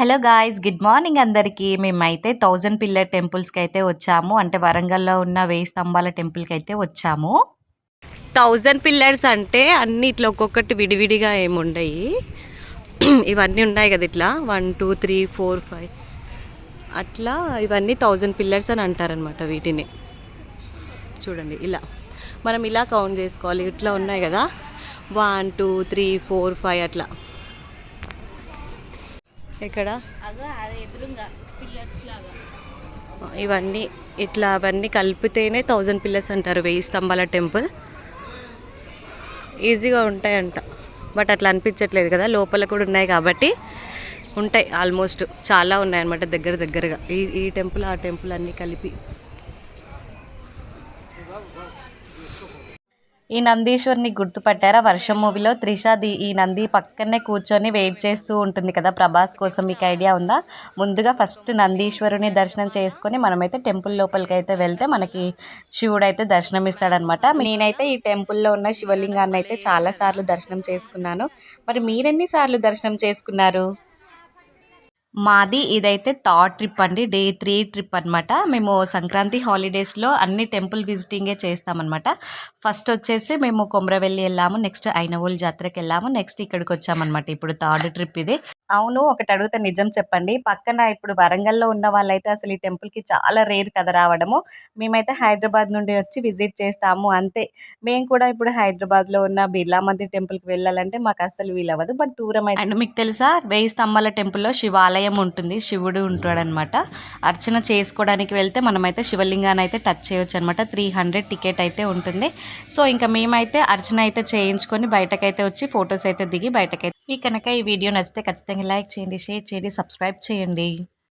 Hello guys good morning అందరికీ. మేమైతే thousand pillar టెంపుల్స్కి అయితే వచ్చాము. అంటే వరంగల్లో ఉన్న వెయ్యి స్తంభాల టెంపుల్కి అయితే వచ్చాము. థౌజండ్ పిల్లర్స్ అంటే అన్ని ఇట్లా ఒక్కొక్కటి విడివిడిగా ఏముండయి. ఇవన్నీ ఉన్నాయి కదా ఇట్లా. One two three four five. అట్లా ఇవన్నీ థౌజండ్ పిల్లర్స్ అని అంటారనమాట వీటిని. చూడండి ఇలా. మనం ఇలా కౌంట్ చేసుకోవాలి. ఇట్లా ఉన్నాయి కదా. One two three four five అట్లా. ఇక్కడ ఇవన్నీ ఇట్లా అవన్నీ కలిపితేనే థౌజండ్ పిల్లర్స్ అంటారు వెయ్యి స్తంభాల టెంపుల్. ఈజీగా ఉంటాయంట. బట్ అట్లా అనిపించట్లేదు కదా లోపల కూడా ఉన్నాయి కాబట్టి ఉంటాయి ఆల్మోస్ట్ చాలా ఉన్నాయి అన్నమాట దగ్గర దగ్గరగా. ఈ ఈ టెంపుల్ ఆ టెంపుల్ అన్నీ కలిపి. ఈ నందీశ్వరిని గుర్తుపట్టారా? వర్షం మూవీలో త్రిషాది ఈ నంది పక్కనే కూర్చొని వెయిట్ చేస్తూ ఉంటుంది కదా? ప్రభాస్ కోసం మీకు ఐడియా ఉందా? ముందుగా ఫస్ట్ నందీశ్వరుని దర్శనం చేసుకొని మనమైతే టెంపుల్ లోపలికి అయితే వెళ్తే మనకి శివుడు అయితే దర్శనం ఇస్తాడనమాట నేనైతే ఈ టెంపుల్లో ఉన్న శివలింగాన్ని అయితే చాలా సార్లు దర్శనం చేసుకున్నాను. మరి మీరెన్ని సార్లు దర్శనం చేసుకున్నారు? మాది ఇదైతే థర్డ్ ట్రిప్ అండి. డే త్రీ ట్రిప్ అనమాట మేము సంక్రాంతి హాలిడేస్లో అన్ని టెంపుల్ విజిటింగే చేస్తామన్నమాట. ఫస్ట్ వచ్చేసి మేము కొమరవెల్లి వెళ్ళాము. నెక్స్ట్ ఐనవోల్ జాతరకి వెళ్ళాము నెక్స్ట్ ఇక్కడికి వచ్చామన్నమాట ఇప్పుడు థర్డ్ ట్రిప్ ఇది. అవును ఒకటి అడిగితే నిజం చెప్పండి. పక్కన ఇప్పుడు వరంగల్లో ఉన్న వాళ్ళైతే అసలు ఈ టెంపుల్కి చాలా రేర్ కదా రావడము. మేమైతే హైదరాబాద్ నుండి వచ్చి విజిట్ చేస్తాము అంతే. మేము కూడా ఇప్పుడు హైదరాబాద్లో ఉన్న బిర్లా మందిర్ టెంపుల్కి వెళ్ళాలంటే మాకు అసలు వీలవ్వదు. బట్ దూరం అయితే అండ్ మీకు తెలుసా? వెయ్యి స్తంభాల టెంపుల్లో శివాలయం ఉంటుంది. శివుడు ఉంటాడనమాట. అర్చన చేసుకోవడానికి వెళ్తే మనమైతే శివలింగాన్ని అయితే టచ్ చేయొచ్చు అనమాట త్రీ హండ్రెడ్ టికెట్ అయితే ఉంటుంది. సో ఇంకా మేమైతే అర్చన అయితే చేయించుకొని బయటకైతే వచ్చి ఫొటోస్ అయితే దిగి బయటకైతే మీకు కనుక ఈ వీడియో నచ్చితే ఖచ్చితంగా లైక్ చేయండి షేర్ చేయండి సబ్స్క్రైబ్ చేయండి.